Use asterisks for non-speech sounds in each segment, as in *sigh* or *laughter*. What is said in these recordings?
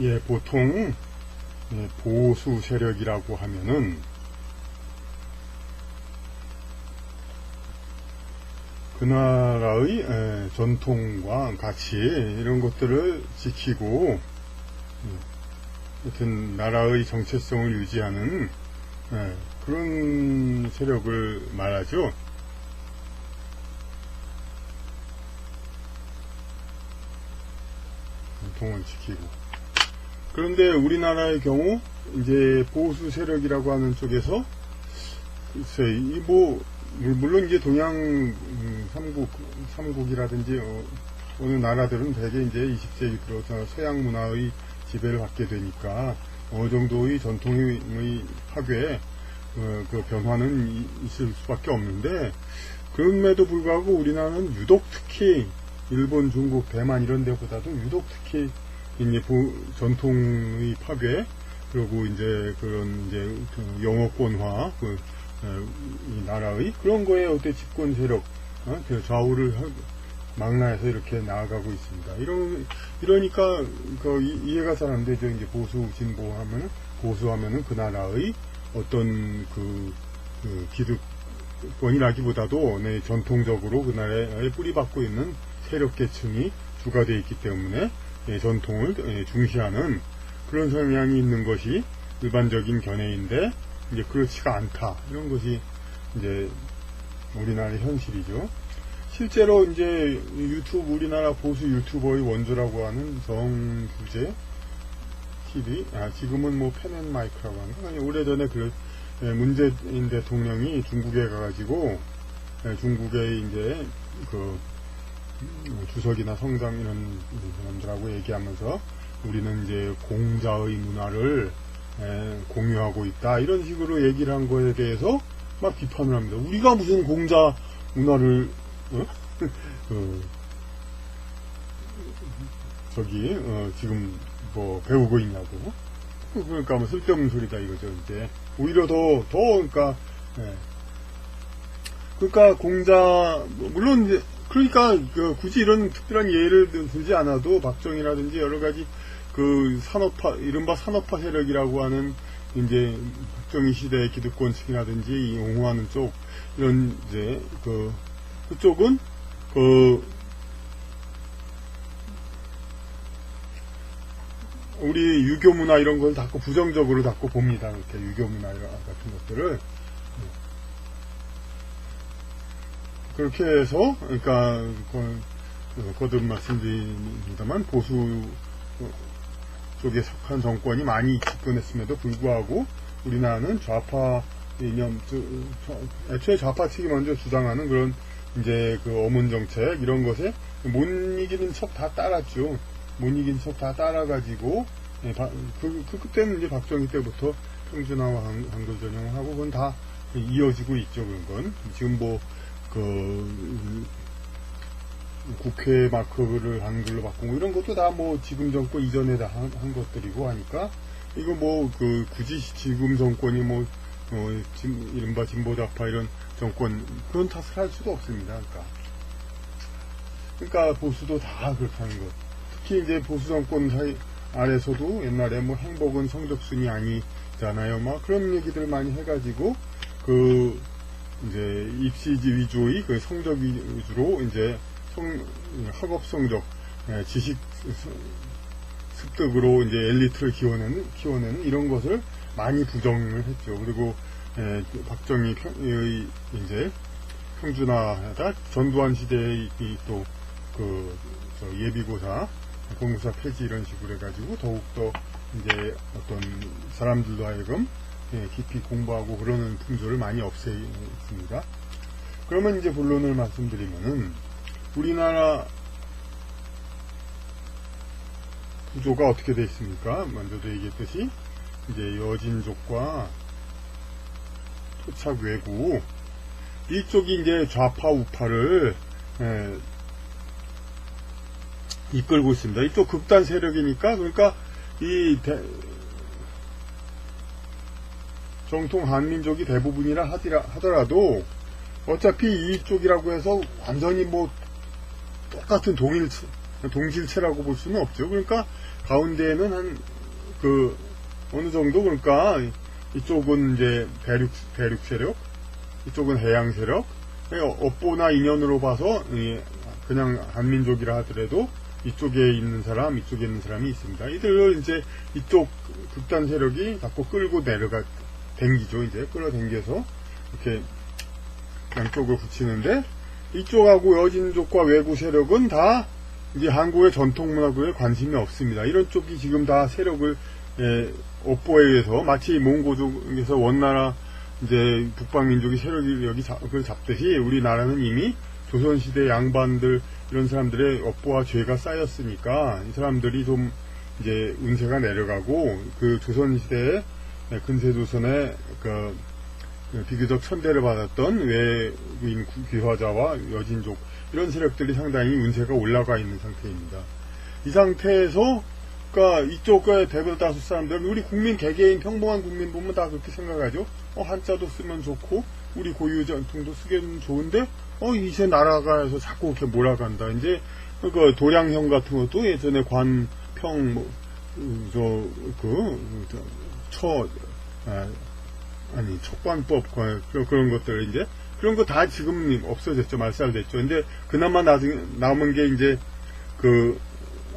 예, 보통 예, 보수 세력이라고 하면은 그 나라의 예, 전통과 가치 이런 것들을 지키고 예, 하여튼 나라의 정체성을 유지하는 예, 그런 세력을 말하죠. 전통을 지키고 그런데 우리나라의 경우 이제 보수 세력이라고 하는 쪽에서 글쎄 이뭐 물론 이제 동양 음, 삼국 삼국이라든지 어, 어느 나라들은 대개 이제 20세기 들어서 서양 문화의 지배를 받게 되니까 어느 정도의 전통의 파괴 어, 그 변화는 이- 있을 수밖에 없는데 그럼에도 불구하고 우리나라는 유독 특히 일본, 중국, 대만 이런 데보다도 유독 특히 이제 보- 전통의 파괴 그리고 이제 그런 이제 그 영어권화 그 어, 이 나라의 그런 거에 어때 집권 세력 어? 그 좌우를 하- 망라해서 이렇게 나아가고 있습니다. 이런 이러니까 그 이- 이해가 잘 안 되죠. 이제 보수 진보하면 보수하면은 그 나라의 어떤 그, 그 기득권이라기보다도 네, 전통적으로 그 나라에 뿌리박고 있는 세력 계층이 주가 되어 있기 때문에 예, 전통을 예, 중시하는 그런 성향이 있는 것이 일반적인 견해인데 이제 그렇지가 않다 이런 것이 이제 우리나라의 현실이죠. 실제로 이제 유튜브 우리나라 보수 유튜버의 원조라고 하는 정규제 TV 아 지금은 뭐 펜앤 마이크라고 하는 거 아니 오래 전에 그 예, 문재인 대통령이 중국에 가가지고 예, 중국의 이제 그 음, 주석이나 성장 이런 사람들하고 얘기하면서 우리는 이제 공자의 문화를 에, 공유하고 있다 이런 식으로 얘기를 한 거에 대해서 막 비판을 합니다. 우리가 무슨 공자 문화를 어? *laughs* 어, 저기 어, 지금 뭐 배우고 있냐고 그러니까 뭐 쓸데없는 소리다 이거죠 이제 오히려 더더 그러니까 예. 그러니까 공자 뭐 물론 이제 그러니까 그 굳이 이런 특별한 예를 들지 않아도 박정희라든지 여러 가지 그 산업화 이른바 산업화 세력이라고 하는 이제 박정희 시대의 기득권층이라든지 옹호하는 쪽 이런 이제 그 그쪽은 그 우리 유교 문화 이런 걸 자꾸 부정적으로 자꾸 봅니다. 이렇게 유교 문화 같은 것들을 그렇게 해서 그러니까 그, 그 거듭 말씀드립니다만 보수 쪽에 속한 정권이 많이 집권했음에도 불구하고 우리나라는 좌파 이념, 애초에 좌파 측이 먼저 주장하는 그런 이제 그 어문 정책 이런 것에 못 이기는 척 다 따랐죠. 못 이기는 척다 따라가지고 예, 바- 그, 그 그때는 이제 박정희 때부터 평준화와 한- 한글 전형을 하고 그건 다 이어지고 있죠. 그런 건 지금 뭐 그 국회 마크를 한글로 바꾸고 이런 것도 다 뭐 지금 정권 이전에 다 한 것들이고 하니까 이거 뭐 그 굳이 지금 정권이 뭐 어, 진- 이른바 진보좌파 이런 정권 그런 탓을 할 수도 없습니다. 그러니까 그러니까 보수도 다 그렇다는 것. 특히 이제 보수 정권 사이 아래서도 옛날에 뭐 행복은 성적순이 아니잖아요. 막 그런 얘기들 많이 해가지고 그 이제 입시지 위주의 그 성적 위주로 이제 성, 학업 성적, 예, 지식 습- 습득으로 이제 엘리트를 키워내는, 키워내는 이런 것을 많이 부정을 했죠. 그리고 예, 그 박정희 평의 이제 평준화하다 전두환 시대의 또그 예비고사, 공무사 폐지 이런 식으로 해가지고 더욱더 이제 어떤 사람들도 하여금 예, 깊이 공부하고 그러는 풍조를 많이 없애있습니다. 그러면 이제 본론을 말씀드리면은 우리나라 구조가 어떻게 되어 있습니까? 먼저도 얘기했듯이 이제 여진족과 토착 외구 이쪽이 이제 좌파 우파를 예, 이끌고 있습니다. 이쪽 극단 세력이니까 그러니까 이 대- 정통 한민족이 대부분이라 하더라, 하더라도 어차피 이쪽이라고 해서 완전히 뭐 똑같은 동일 동질체라고 볼 수는 없죠. 그러니까 가운데에는 한 그 어느 정도 그러니까 이쪽은 이제 대륙 대륙 세력, 이쪽은 해양 세력. 그러니까 업보나 인연으로 봐서 이 그냥 한민족이라 하더라도 이쪽에 있는 사람, 이쪽에 있는 사람이 있습니다. 이들을 이제 이쪽 극단 세력이 자꾸 끌고 내려가 댕기죠. 이제 끌어당겨서 이렇게 양쪽을 붙이는데 이쪽하고 여진족과 외부 세력은 다 이제 한국의 전통 문화구에 관심이 없습니다. 이런 쪽이 지금 다 세력을 예, 업보에 의해서 마치 몽고족에서 원나라 이제 북방민족이 세력이 여기 잡, 그걸 잡듯이 우리나라는 이미 조선시대 양반들 이런 사람들의 업보와 죄가 쌓였으니까 이 사람들이 좀 이제 운세가 내려가고 그 조선시대에 네, 근세조선의 그 비교적 천대를 받았던 외국인 귀화자와 여진족 이런 세력들이 상당히 운세가 올라가 있는 상태입니다. 이 상태에서 그러니까 이쪽의 대다수 사람들은 우리 국민 개개인 평범한 국민 보면 다 그렇게 생각하죠. 어 한자도 쓰면 좋고 우리 고유 전통도 쓰기는 좋은데 어 이제 나라가에서 자꾸 이렇게 몰아간다. 이제 그 도량형 같은 것도 예전에 관평 뭐저그 처 아, 아니 촉관법 그런, 그런 것들 이제 그런 거 다 지금 없어졌죠 말살됐죠. 근데 그나마 나중에 남은 게 이제 그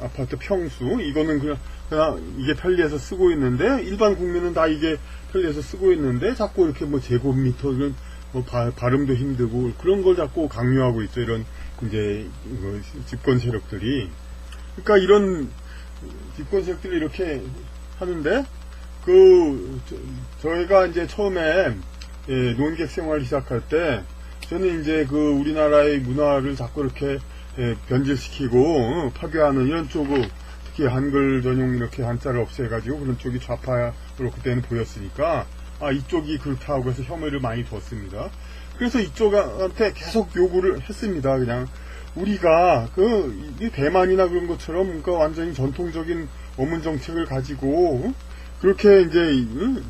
아파트 평수 이거는 그냥 그냥 이게 편리해서 쓰고 있는데 일반 국민은 다 이게 편리해서 쓰고 있는데 자꾸 이렇게 뭐 제곱미터 이런 뭐 바, 발음도 힘들고 그런 걸 자꾸 강요하고 있죠 이런 이제 이거 집권 세력들이. 그러니까 이런 집권 세력들이 이렇게 하는데 그 저, 희가 이제 처음에 예, 논객 생활 시작할 때 저는 이제 그 우리나라의 문화를 자꾸 이렇게 예, 변질시키고 어, 파괴하는 이런 쪽을 특히 한글 전용 이렇게 한자를 없애가지고 그런 쪽이 좌파로 그때는 보였으니까 아 이쪽이 그렇다고 해서 혐의를 많이 뒀습니다. 그래서 이쪽한테 계속 요구를 했습니다. 그냥 우리가 그이 대만이나 그런 것처럼 그러니까 완전히 전통적인 어문 정책을 가지고 어? 그렇게 이제 응?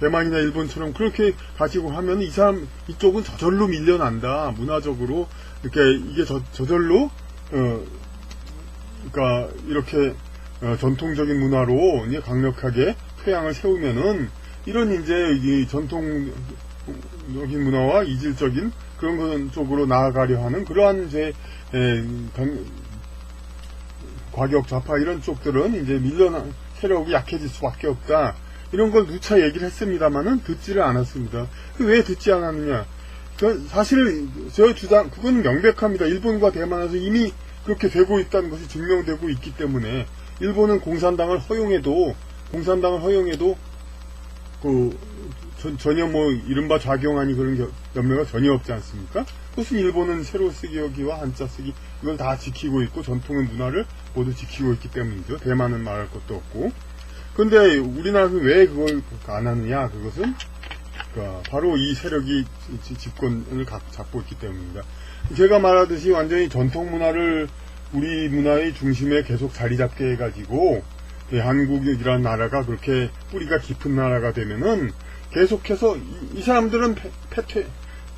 대만이나 일본처럼 그렇게 가지고 하면 이 사람 이쪽은 저절로 밀려난다 문화적으로 이렇게 이게 저, 저절로 어 그러니까 이렇게 어, 전통적인 문화로 이제 강력하게 토양을 세우면은 이런 이제 이 전통적인 문화와 이질적인 그런 것 쪽으로 나아가려 하는 그러한 이제 에, 강- 과격 좌파 이런 쪽들은 이제 밀려나 세력이 약해질 수밖에 없다. 이런 걸 누차 얘기를 했습니다만은 듣지를 않았습니다. 그왜 듣지 않았느냐? 그 사실 저 주장 그건 명백합니다. 일본과 대만에서 이미 그렇게 되고 있다는 것이 증명되고 있기 때문에 일본은 공산당을 허용해도 공산당을 허용해도 그 전- 전혀 뭐 이른바 좌경하니 그런 겨- 연매가 전혀 없지 않습니까? 그것은 일본은 세로 쓰기 여기와 한자 쓰기 이걸 다 지키고 있고 전통의 문화를 모두 지키고 있기 때문이죠. 대만은 말할 것도 없고. 근데 우리나라는 왜 그걸 안 하느냐? 그것은 그러니까 바로 이 세력이 지- 집권을 각- 잡고 있기 때문입니다. 제가 말하듯이 완전히 전통 문화를 우리 문화의 중심에 계속 자리 잡게 해가지고 이 한국이라는 나라가 그렇게 뿌리가 깊은 나라가 되면은 계속해서 이, 이 사람들은 패, 패퇴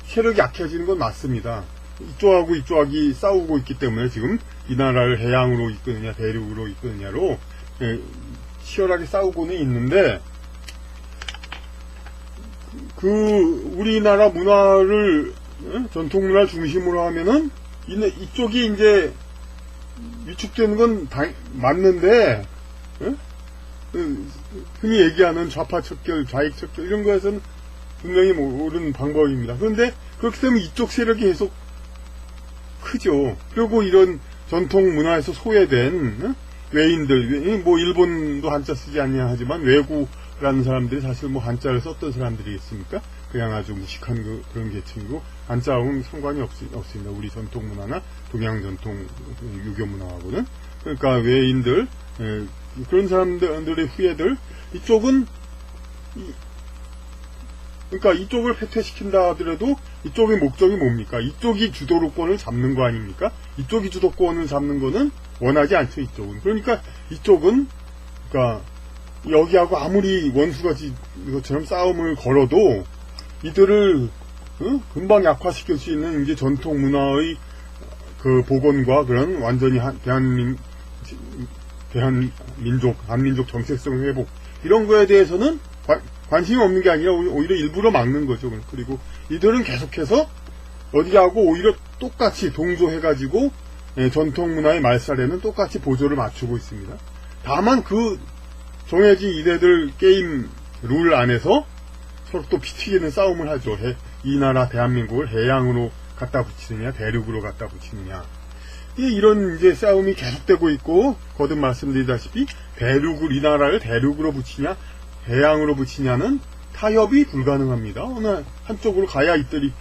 세력이 약해지는 건 맞습니다. 이쪽하고 이쪽이 싸우고 있기 때문에 지금 이 나라를 해양으로 이끄느냐 대륙으로 이끄느냐로 예, 치열하게 싸우고는 있는데 그 우리나라 문화를 예? 전통 문화 중심으로 하면은 이, 이쪽이 이제 위축되는 건 당- 맞는데 예? 그 흔히 얘기하는 좌파 척결, 좌익 척결 이런 거에서는 분명히 뭐 옳은 방법입니다. 그런데 그렇게 되면 이쪽 세력이 계속 크죠. 그리고 이런 전통 문화에서 소외된 어? 외인들, 외- 뭐 일본도 한자 쓰지 않냐 하지만 외구라는 사람들이 사실 뭐 한자를 썼던 사람들이 있습니까? 그냥 아주 무식한 그, 런 계층이고 한자하고는 상관이 없, 없습니다. 우리 전통 문화나 동양 전통 유교 문화하고는 그러니까 외인들 예, 그런 사람들의 후예들 이쪽은 이- 그러니까 이쪽을 패퇴시킨다 하더라도 이쪽의 목적이 뭡니까? 이쪽이 주도권을 잡는 거 아닙니까? 이쪽이 주도권을 잡는 거는 원하지 않죠, 이쪽은. 그러니까 이쪽은, 그러니까 여기하고 아무리 원수가 지- 이것처럼 싸움을 걸어도 이들을 어? 금방 약화시킬 수 있는 이제 전통 문화의 그 복원과 그런 완전히 한, 대한민, 대한 민족, 한민족 정체성 회복, 이런 거에 대해서는 관, 관심이 없는 게 아니라 오히- 오히려 일부러 막는 거죠. 그리고 이들은 계속해서 어디 하고 오히려 똑같이 동조해가지고 예, 전통 문화의 말살에는 똑같이 보조를 맞추고 있습니다. 다만 그 정해진 이대들 게임 룰 안에서 서로 또 피튀기는 싸움을 하죠. 해- 이 나라 대한민국을 해양으로 갖다 붙이느냐, 대륙으로 갖다 붙이느냐. 이 이런 이제 싸움이 계속되고 있고 거듭 말씀드리다시피 대륙을 이 나라를 대륙으로 붙이냐, 해양으로 붙이냐는 타협이 불가능합니다. 어느 한쪽으로 가야 이들이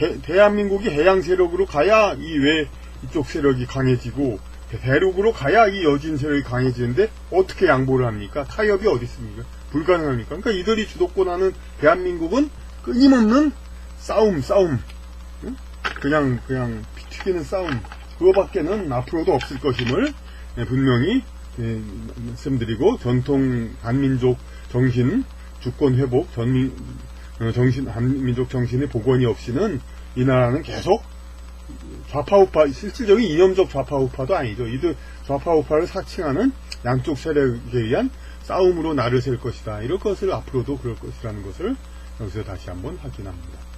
해- 대한민국이 해양 세력으로 가야 이 외 이쪽 세력이 강해지고 대륙으로 가야 이 여진 세력이 강해지는데 어떻게 양보를 합니까? 타협이 어디 있습니까? 불가능합니까? 그러니까 이들이 주도권하는 대한민국은 끊임없는 싸움, 싸움, 응? 그냥 그냥 피 튀기는 싸움 그거밖에는 앞으로도 없을 것임을 예, 분명히 예, 말씀드리고 전통 한민족 정신 주권 회복 전민 어, 정신 한민족 정신의 복원이 없이는 이 나라는 계속 좌파우파 실질적인 이념적 좌파우파도 아니죠. 이들 좌파우파를 사칭하는 양쪽 세력에 의한 싸움으로 나를 셀 것이다. 이럴 것을 앞으로도 그럴 것이라는 것을 여기서 다시 한번 확인합니다.